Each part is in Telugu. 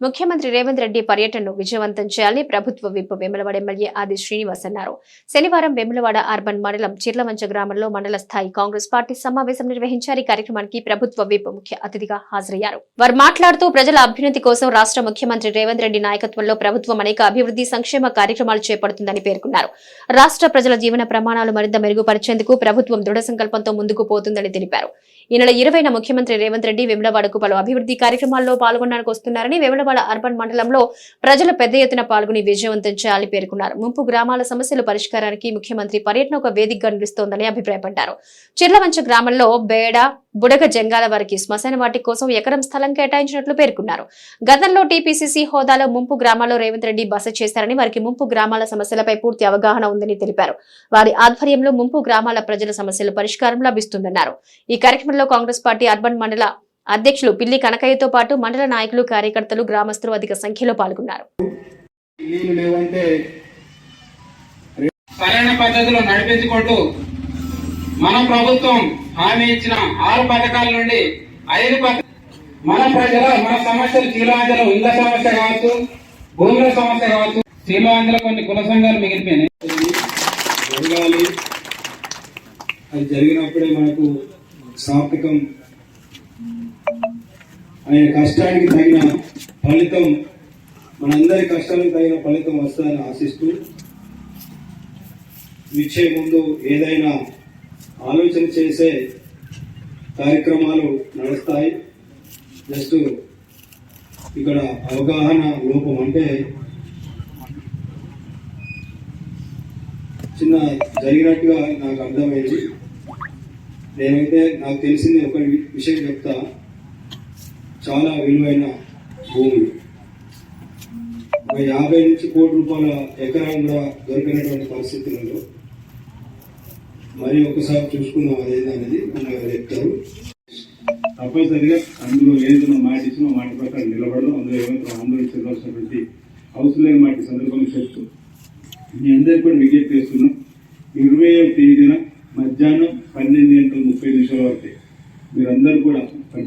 ముఖ్యమంత్రి రేవంత్ రెడ్డి పర్యటనను విజయవంతం చేయాలని ప్రభుత్వ విప్ వేములవాడ ఎమ్మెల్యే ఆది శ్రీనివాస్ అన్నారు. శనివారం వేములవాడ అర్బన్ మండలం చిర్లవంచ గ్రామంలో మండల స్థాయి కాంగ్రెస్ పార్టీ సమావేశం నిర్వహించారు. ఈ కార్యక్రమానికి ప్రభుత్వ విప్ ముఖ్య అతిథిగా హాజరయ్యారు. వారు మాట్లాడుతూ ప్రజల అభ్యున్నతి కోసం రాష్ట్ర ముఖ్యమంత్రి రేవంత్ రెడ్డి నాయకత్వంలో ప్రభుత్వం అనేక అభివృద్ధి సంక్షేమ కార్యక్రమాలు చేపడుతుందని పేర్కొన్నారు. రాష్ట్ర ప్రజల జీవన ప్రమాణాలు మరింత మెరుగుపరిచేందుకు ప్రభుత్వం దృఢ సంకల్పంతో ముందుకు పోతుందని తెలిపారు. ఈ నెల ఇరవైన ముఖ్యమంత్రి రేవంత్ రెడ్డి వేములవాడకు పలు అభివృద్ధి కార్యక్రమాల్లో పాల్గొనడానికి వస్తున్నారని వేములవాడ అర్బన్ మండలంలో ప్రజలు పెద్ద ఎత్తున పాల్గొని విజయవంతం చేయాలని పేర్కొన్నారు. ముంపు గ్రామాల సమస్యల పరిష్కారానికి ముఖ్యమంత్రి పర్యటన ఒక వేదికగా నిలుస్తోందని అభిప్రాయపడ్డారు. చిర్లవంచ గ్రామంలో బేడ బుడగ జంగాల వారికి శ్మశాన వాటి కోసం ఎకరం స్థలం కేటాయించినట్లు పేర్కొన్నారు. గతంలో టీపీసీసీ హోదాలో ముంపు గ్రామాల్లో రేవంత్ రెడ్డి బస చేశారని వారికి ముంపు గ్రామాల సమస్యలపై పూర్తి అవగాహన ఉందని తెలిపారు. వారి ఆధ్వర్యంలో ముంపు గ్రామాల ప్రజల సమస్యల పరిష్కారం లభిస్తుందన్నారు. ఈ కార్యక్రమంలో కాంగ్రెస్ పార్టీ అర్బన్ మండల అధ్యక్షులు పిల్లి కనకయ్యతో పాటు మండల నాయకులు కార్యకర్తలు గ్రామస్తులు అధిక సంఖ్యలో పాల్గొన్నారు. సరైన పద్ధతిలో నడిపించుకుంటూ మన ప్రభుత్వం హామీ ఇచ్చిన ఆరు పథకాల నుండి ఐదు మన ప్రజల మన సమస్యలు చీలాంజల ఇళ్ళ సమస్య కావచ్చు భూముల సమస్య కావచ్చు చీలాంజల కొన్ని కుల సంఘాలు మిగిలిపోయినాయి. జరగాలి. అది జరిగినప్పుడే మనకు సాత్వికం ఆయన కష్టానికి తగిన ఫలితం మనందరి కష్టానికి తగిన ఫలితం వస్తుందని ఆశిస్తూ ఇచ్చే ముందు ఏదైనా ఆలోచన చేసే కార్యక్రమాలు నడుస్తాయి. జస్ట్ ఇక్కడ అవగాహన లోపం అంటే చిన్న జరిగినట్టుగా నాకు అర్థమైంది. నేనైతే నాకు తెలిసింది ఒక విషయం చెప్తా. చాలా విలువైన భూమి. ఒక యాభై నుంచి కోటి రూపాయల ఎకరాలు కూడా దొరికినటువంటి పరిస్థితులలో మరి ఒకసారి చూసుకుందాం అదేదనేది మన చెప్తారు తప్పనిసరిగా అందులో ఏదైనా మాట ఇచ్చినా మాట ప్రకారం నిలబడడం అందులో ఏమైనా ఆందోళన చెందాల్సినటువంటి అవసరం లేని మాట సందర్భంగా చెప్తూ. మీ అందరికీ కూడా విజ్ఞప్తి చేస్తున్నాం. ఇరవై తేదీన మధ్యాహ్నం పన్నెండు గంటల ముప్పై నిమిషాల వరకు. మీరందరూ కూడా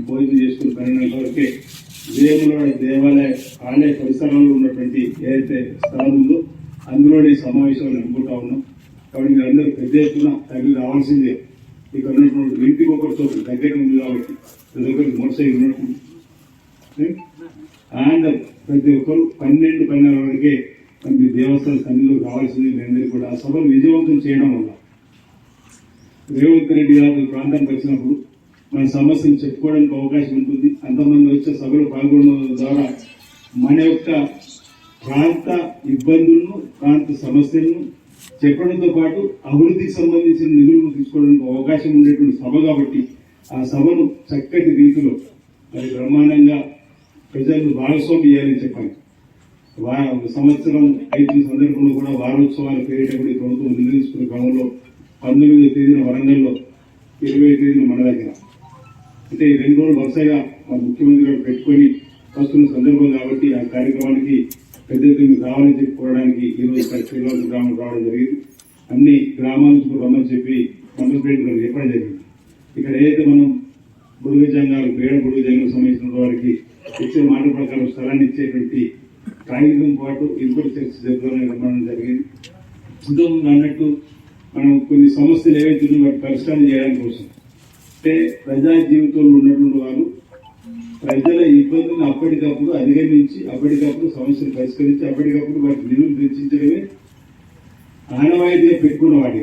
భోజనం చేసుకుని పన్నెండు వరకే వేములవాడ దేవాలయ ఆలయ పరిసరాల్లో ఉన్నటువంటి ఏదైతే స్థలం ఉందో అందులోనే సమావేశాలు అనుకుంటా ఉన్నాం. కాబట్టి మీరందరూ పెద్ద ఎత్తున తగిలి రావాల్సిందే. ఇక్కడ ఉన్నటువంటి ఇంటికి ఒకరితో దగ్గర ఉంది కాబట్టి ప్రతి ఒక్కరికి మోటార్ సైకిల్ ఉన్నట్టు అండ్ ప్రతి ఒక్కరు పన్నెండు పన్నెండు వరకే మనకి దేవస్థాన సన్నిధిలో కావాల్సింది మీరందరూ కూడా ఆ సభను విజయవంతం చేయడం వల్ల. రేవంత్ రెడ్డి గారు ప్రాంతానికి వచ్చినప్పుడు మన సమస్యను చెప్పుకోవడానికి అవకాశం ఉంటుంది. అంతమంది వచ్చే సభలో పాల్గొనడం ద్వారా మన యొక్క ప్రాంత ఇబ్బందులను ప్రాంత సమస్యలను చెప్పడంతో పాటు అభివృద్ధికి సంబంధించిన నిధులను తీసుకోవడానికి అవకాశం ఉండేటువంటి సభ కాబట్టి ఆ సభను చక్కటి రీతిలో మరి బ్రహ్మాండంగా ప్రజలను భాగస్వామి చేయాలని చెప్పాలి. వా- సంవత్సరం ఐదు సందర్భంలో కూడా వారోత్సవాలు పేరేటప్పుడు ప్రభుత్వం నిర్ణయించుకున్న క్రమంలో పంతొమ్మిదో తేదీన వరంగల్లో ఇరవై తేదీన మన దగ్గర. అంటే రెండు రోజులు వరుసగా మా ముఖ్యమంత్రి గారు పెట్టుకొని వస్తున్న సందర్భం కాబట్టి ఆ కార్యక్రమానికి పెద్ద ఎత్తున రావాలని చెప్పి కోరడానికి ఈరోజు ఇక్కడ శ్రీనివాస గ్రామం రావడం జరిగింది. అన్ని గ్రామాల నుంచి కూడా రమ్మని చెప్పి మండల గారు చెప్పడం జరిగింది. ఇక్కడ ఏదైతే మనం బుడుగ జంగాలు పేడ బుడుగ జంగాలకు సంబంధించిన వారికి ఇచ్చే మాట ప్రకారం స్థలాన్ని ఇచ్చేటువంటి కాగితం పాటు ఇంకోటి చర్చ జరుపుకోవడానికి రమ్మడం జరిగింది. ఇంతకుముందు అన్నట్టు మనం కొన్ని సమస్యలు ఏవైతే ఉన్నాయో వాటి పరిష్కారం చేయడానికి కోసం అంటే ప్రజా జీవితంలో ఉన్నటువంటి వారు ప్రజల ఇబ్బందిని అప్పటికప్పుడు అధిగమించి అప్పటికప్పుడు సమస్యలు పరిష్కరించి అప్పటికప్పుడు వాటి నిధులు తెచ్చించడమే ఆనవాయితీగా పెట్టుకున్న వాటి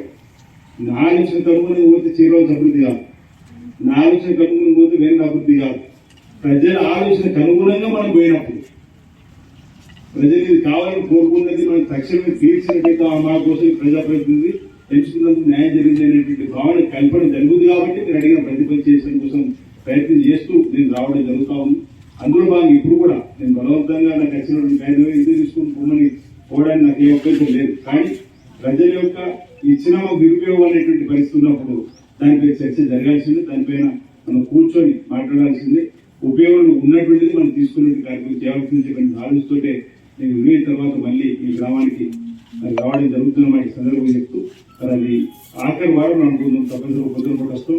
నా ఆలోచన కనుగొని పోతే చీరవలసిన అభివృద్ధి కాదు. నా ఆలోచన కనుగొని పోతే వేరే అభివృద్ధి కాదు. ప్రజల ఆలోచనకు అనుగుణంగా మనం పోయినప్పుడు ప్రజలు ఇది కావాలని కోరుకున్నది మనం తక్షణమే తీర్చినట్టయితే ఆ మా కోసం ప్రజాప్రతినిధి ఎంచుకున్నందుకు న్యాయం జరిగింది అనేటువంటి భావన కల్పన జరుగుతుంది కాబట్టి మీరు అడిగిన ప్రతిపక్ష చేసిన కోసం ప్రయత్నం చేస్తూ నేను రావడం జరుగుతూ ఉంది. అందులో భాగంగా ఇప్పుడు కూడా నేను బలవంతంగా నాకు వచ్చినటువంటి ప్రయత్నం ఎందుకు ఇది తీసుకుని పొమ్మని పోవడానికి నాకు ఏ అభ్యంతరం లేదు. కానీ ప్రజల యొక్క ఇచ్చిన దురుపయోగం అనేటువంటి పరిస్థితి ఉన్నప్పుడు దానిపై చర్చ జరగాల్సింది దానిపైన మనం కూర్చొని మాట్లాడాల్సింది. ఉపయోగం ఉన్నటువంటిది మనం తీసుకున్నట్టు కార్యక్రమం చేయాల్సింది ఆలోచిస్తుంటే నేను ఇరవై తర్వాత మళ్ళీ ఈ గ్రామానికి రావడం జరుగుతున్న ఈ సందర్భంగా చెప్తూ మరి అది ఆఖరి వారం అనుకుందాం తప్పనిసరిగా పొద్దున పూట వస్తాం.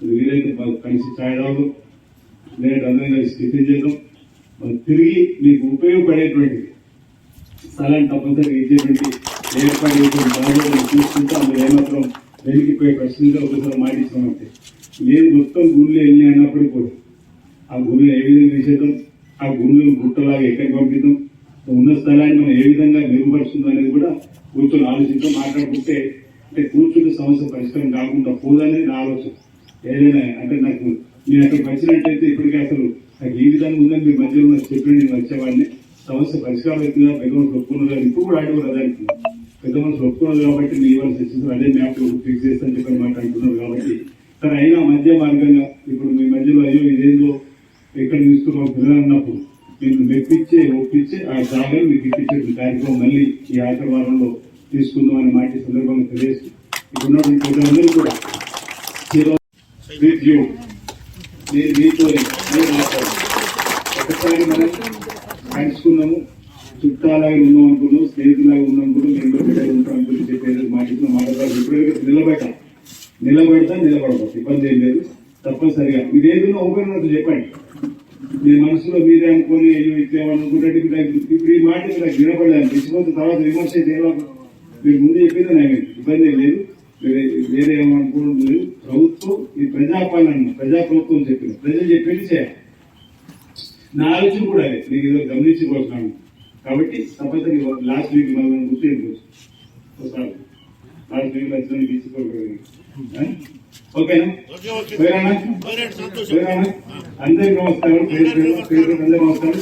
వీలైతే కలిసి ఛాయ్ తాగుదాం. లేదంటే అందరం కలిసి టిఫిన్ చేద్దాం. తిరిగి మీకు ఉపయోగపడేటువంటి స్థలాన్ని తప్పనిసరిగా ఇచ్చేటువంటి ఏర్పాటు చేసిన బాధ్యతలు చూసుకుంటూ అందులో ఏమాత్రం వెలిగిపోయే ప్రశ్నగా ఒకసారి మాటిస్తామంటే నేను మొత్తం గుళ్ళు వెళ్ళి అన్నప్పుడు కూడా ఆ గుళ్ళు ఏ విధంగా తీసేద్దాం? ఆ గుళ్ళు గుట్టలాగా ఎక్కడికి పంపిద్దాం? ఉన్న స్థలాన్ని మనం ఏ విధంగా మెరుగుపరుస్తుందో అనేది కూడా కూర్చొని ఆలోచిద్దాం. మాట్లాడుకుంటే అంటే కూర్చున్న సమస్య పరిష్కారం కాకుండా పోదనేది నా ఆలోచన. ఏదైనా అంటే నాకు నేను అక్కడికి వచ్చినట్టయితే ఇప్పటికీ అసలు నాకు ఈ విధంగా ఉందని మీ మధ్యలో నాకు చెప్పిన నేను వచ్చేవాడిని. సమస్య పరిష్కారం అవుతుందా? పెద్ద మనుషులు ఒప్పుకున్నదా ఇప్పుడు కూడా ఆడి కూడా అదే పెద్ద మనుషులు ఒప్పుకున్నారు కాబట్టి మీ ఇవ్వాల్సి వచ్చింది అదే మ్యాప్ ఫిక్స్ చేస్తాను చెప్పని మాట అంటున్నారు కాబట్టి. సరే అయినా మధ్య మార్గంగా ఇప్పుడు మీ మధ్యలో అయ్యో ఇదేందో ఎక్కడ తీసుకున్నాం పిల్లలన్నప్పుడు నేను మెప్పించే ఒప్పించే ఆ జాగాలు మీకు ఇప్పించే కార్యక్రమం మళ్ళీ ఈ ఆఖరి వారంలో తీసుకుందాం అనే మాట సందర్భంగా తెలియజేస్తూ ఇక్కడ ప్రజలందరూ కూడా విత్ యూ నేను మీతో నేను మాట్లాడు ఒకసారి మనం పంచుకున్నాము చుట్టాలాగా ఉన్నాం అనుకున్నాం స్నేహితులాగా ఉన్నాం కూడా మేము బిడ్డలు ఉంటాం అనుకుని చెప్పేది మాట్లాడుతున్న మాట్లాడాలి ఇప్పటికీ నిలబెట్టాం నిలబెడతా నిలబడతాం ఇబ్బంది ఏం లేదు. తప్పనిసరిగా. ఇదేదో ఓపెన్ ఉన్నట్టు చెప్పండి. మీ మనసులో మీరే అనుకొని అయ్యో ఇచ్చేవాళ్ళు ఇప్పుడు ఈ మాట నాకు వినపడలేదు. తెచ్చిపోతే తర్వాత విమర్శ చేయాలి మీరు ముందు చెప్పింది నేను ఇబ్బంది లేదు. వేరే- వేరే ఏమనుకోవడం లేదు ప్రభుత్వం ఈ ప్రజాపాలన ప్రజాప్రభుత్వం చెప్పింది ప్రజలు చెప్పింది చేయాలి నా ఆలోచన కూడా అదే. నీకు ఏదో గమనించుకోవాల్సిన కాబట్టి తప్పనిసరిగా లాస్ట్ వీక్ మళ్ళీ గుర్తు ఒకసారి. లాస్ట్ వీక్ వచ్చిన తీసుకోగలిగి ఓకేనా? ఓకేనా అందరికి నమస్కారం. పేరు పేరు అందరికి నమస్కారం.